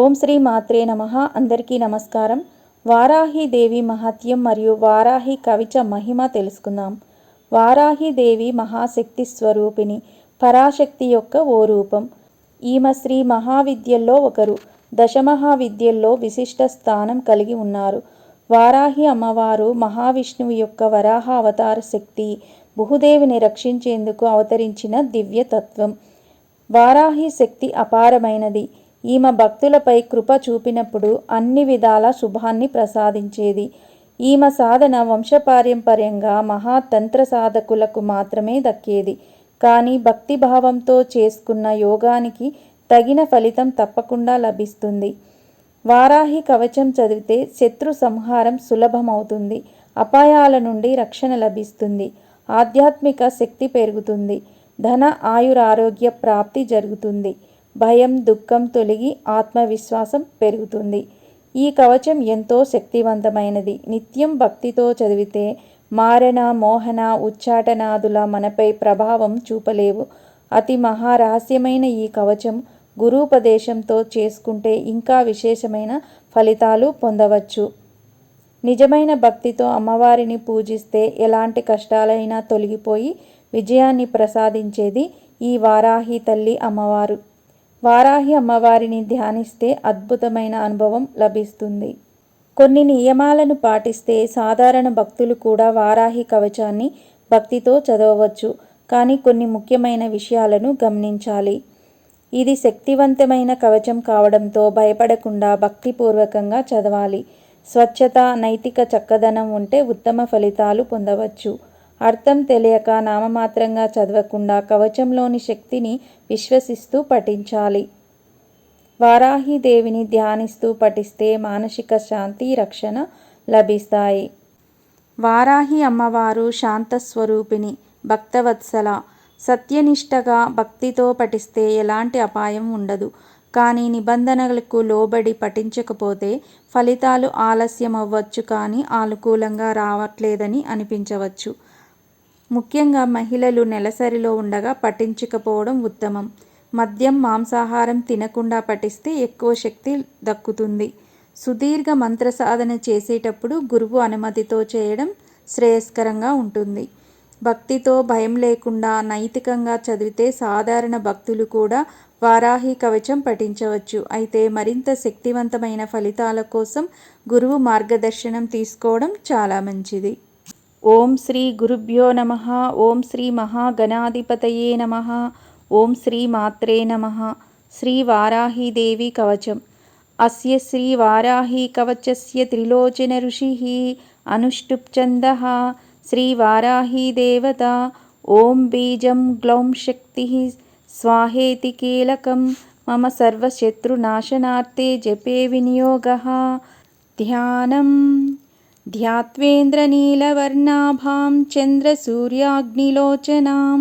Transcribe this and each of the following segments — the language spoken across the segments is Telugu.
ఓం శ్రీ మాత్రే నమ. అందరికీ నమస్కారం. వారాహి దేవి మహత్యం మరియు వారాహి కవిచ మహిమ తెలుసుకుందాం. వారాహి దేవి మహాశక్తి స్వరూపిణి పరాశక్తి యొక్క ఓ రూపం. ఈమె శ్రీ మహావిద్యల్లో ఒకరు. దశమహావిద్యల్లో విశిష్ట స్థానం కలిగి ఉన్నారు. వారాహి అమ్మవారు మహావిష్ణువు యొక్క వరాహ అవతార శక్తి భూదేవిని రక్షించేందుకు అవతరించిన దివ్యతత్వం వారాహి శక్తి అపారమైనది. ఈమె భక్తులపై కృప చూపినప్పుడు అన్ని విధాల శుభాన్ని ప్రసాదించేది. ఈమె సాధన వంశపారంపర్యంగా మహాతంత్ర సాధకులకు మాత్రమే దక్కేది. కానీ భక్తిభావంతో చేసుకున్న యోగానికి తగిన ఫలితం తప్పకుండా లభిస్తుంది. వారాహి కవచం చదివితే శత్రు సంహారం సులభమవుతుంది. అపాయాల నుండి రక్షణ లభిస్తుంది. ఆధ్యాత్మిక శక్తి పెరుగుతుంది. ధన ఆయురారోగ్య ప్రాప్తి జరుగుతుంది. భయం దుఃఖం తొలగి ఆత్మవిశ్వాసం పెరుగుతుంది. ఈ కవచం ఎంతో శక్తివంతమైనది. నిత్యం భక్తితో చదివితే మారణ మోహన ఉచ్చాటనాదుల మనపై ప్రభావం చూపలేవు. అతి మహారహస్యమైన ఈ కవచం గురూపదేశంతో చేసుకుంటే ఇంకా విశేషమైన ఫలితాలు పొందవచ్చు. నిజమైన భక్తితో అమ్మవారిని పూజిస్తే ఎలాంటి కష్టాలైనా తొలగిపోయి విజయాన్ని ప్రసాదించేది ఈ వారాహి తల్లి అమ్మవారు. వారాహి అమ్మవారిని ధ్యానిస్తే అద్భుతమైన అనుభవం లభిస్తుంది. కొన్ని నియమాలను పాటిస్తే సాధారణ భక్తులు కూడా వారాహి కవచాన్ని భక్తితో చదవవచ్చు. కానీ కొన్ని ముఖ్యమైన విషయాలను గమనించాలి. ఇది శక్తివంతమైన కవచం కావడంతో భయపడకుండా భక్తిపూర్వకంగా చదవాలి. స్వచ్ఛత నైతిక చక్కదనం ఉంటే ఉత్తమ ఫలితాలు పొందవచ్చు. అర్థం తెలియక నామమాత్రంగా చదవకుండా కవచంలోని శక్తిని విశ్వసిస్తూ పఠించాలి. వారాహి దేవిని ధ్యానిస్తూ పఠిస్తే మానసిక శాంతి రక్షణ లభిస్తాయి. వారాహి అమ్మవారు శాంతస్వరూపిణి భక్తవత్సల సత్యనిష్టగా భక్తితో పఠిస్తే ఎలాంటి అపాయం ఉండదు. కానీ నిబంధనలకు లోబడి పఠించకపోతే ఫలితాలు ఆలస్యం అవ్వచ్చు కానీ అనుకూలంగా రావట్లేదని అనిపించవచ్చు. ముఖ్యంగా మహిళలు నెలసరిలో ఉండగా పఠించకపోవడం ఉత్తమం. మద్యం మాంసాహారం తినకుండా పఠిస్తే ఎక్కువ శక్తి దక్కుతుంది. సుదీర్ఘ మంత్ర సాధన చేసేటప్పుడు గురువు అనుమతితో చేయడం శ్రేయస్కరంగా ఉంటుంది. భక్తితో భయం లేకుండా నైతికంగా చదివితే సాధారణ భక్తులు కూడా వారాహి కవచం పఠించవచ్చు. అయితే మరింత శక్తివంతమైన ఫలితాల కోసం గురువు మార్గదర్శనం తీసుకోవడం చాలా మంచిది. ఓం శ్రీ గురుభ్యో నమ ఓం శ్రీ మహాగణాధిపతయే నమ ఓం శ్రీ మాత్రే నమ. శ్రీ వారాహీదేవి కవచం. అస్య శ్రీ వారాహీ కవచస్య త్రిలోచన ఋషి అనుష్టుప్చంద శ్రీ వారాహీ దేవత ఓం బీజం గ్లౌం శక్తి. స్వాహేతి కీలకం మమ సర్వశత్రునాశనార్థే జపే వినియోగ. ధ్యానం. ध्यात्वेन्द्रनीलवर्णाभां चन्द्रसूर्याग्निलोचनां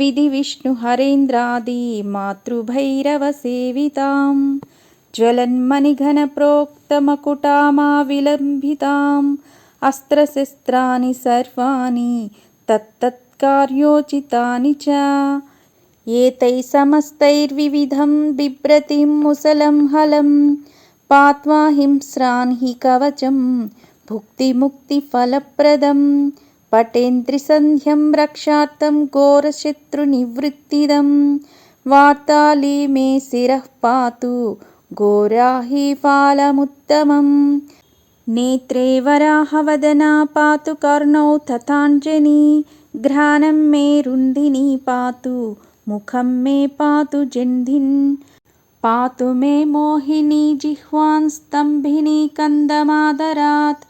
विधिविष्णुहरेन्द्रादि मातृभैरवसेवितां ज्वलन्मणिघनप्रोक्तमकुटामाविलम्बिताम् अस्त्रशस्त्राणि सर्वाणि तत्तत्कार्योचितानि च एतैः समस्तैर्विविधं बिभ्रतिं मुसलं हलं पात्वा हिंस्रान् हि कवचम् भुक्तिमुक्तिफलप्रदं पटेन्द्रिसन्ध्यं रक्षार्थं घोरशत्रुनिवृत्तिदं वार्ताली मे शिरः पातु घोराहि फालमुत्तमम् नेत्रे वराहवदना पातु कर्णौ तथाञ्जनी घ्राणं मे रुन्धिनी पातु मुखं मे पातु जन्धिन् पातु मे मोहिनी जिह्वां स्तम्भिनी कन्दमादरात्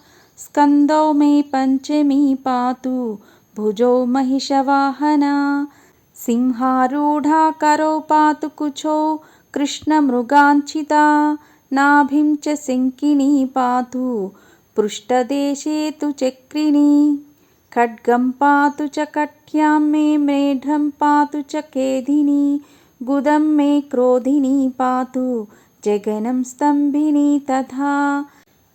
स्कन्दौ मे पञ्चमी पातु भुजौ महिषवाहना सिंहारूढा करौ पातु कुचौ कृष्णमृगाञ्चिता नाभिं च शङ्किनी पातु पृष्ठदेशे तु चक्रिणी खड्गं पातु च कट्यां मे मेढ्रं पातु च केदिनी गुदं मे क्रोधिनी पातु जगनं स्तम्भिनी तथा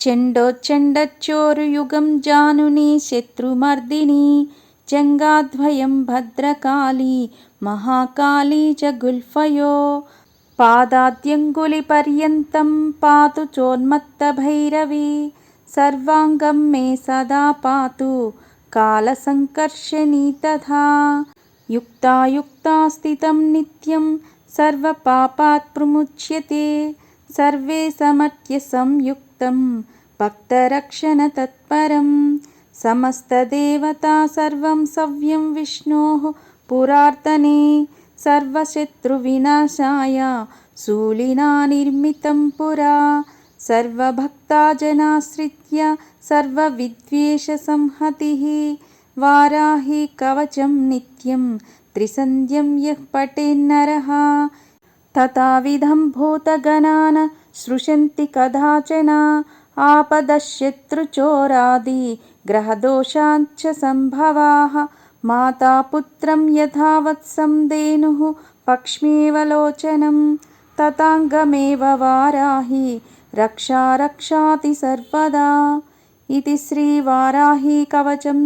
చెండో చెండచ్చోరు యుగం జానుని శత్రుమర్దిని జంగాద్వయం భద్రకాళీ మహాకాళీ జగుల్ఫయో. పాదాద్యంగులిపర్యంతం పాతు చోన్మత్తభైరవి సర్వాంగం మే సదా పాతు కాలసంకర్షణీ తథా. యుక్తాయుక్తాస్థితం నిత్యం సర్వపాపాత్ ప్రముచ్యతే సర్వే సమత్య సంయుక్తం भक्तरक्षणतत्परं समस्तदेवता सर्वं सव्यं विष्णोः पुरार्तने सर्वशत्रुविनाशाय शूलिना निर्मितं पुरा सर्वभक्ता जनाश्रित्य सर्वविद्वेषसंहतिः वाराहि कवचं नित्यं त्रिसन्ध्यं यः पठेन्नरः तथाविधं भूतगणान् सृशन्ति कदाचन आपदशत्रुचोरादिग्रहदोषाञ्च सम्भवाः माता पुत्रं यथा वत्सं धेनुः पक्ष्मेव लोचनं तथाङ्गमेव वाराहि रक्षा रक्षाति सर्वदा इति श्रीवाराही कवचं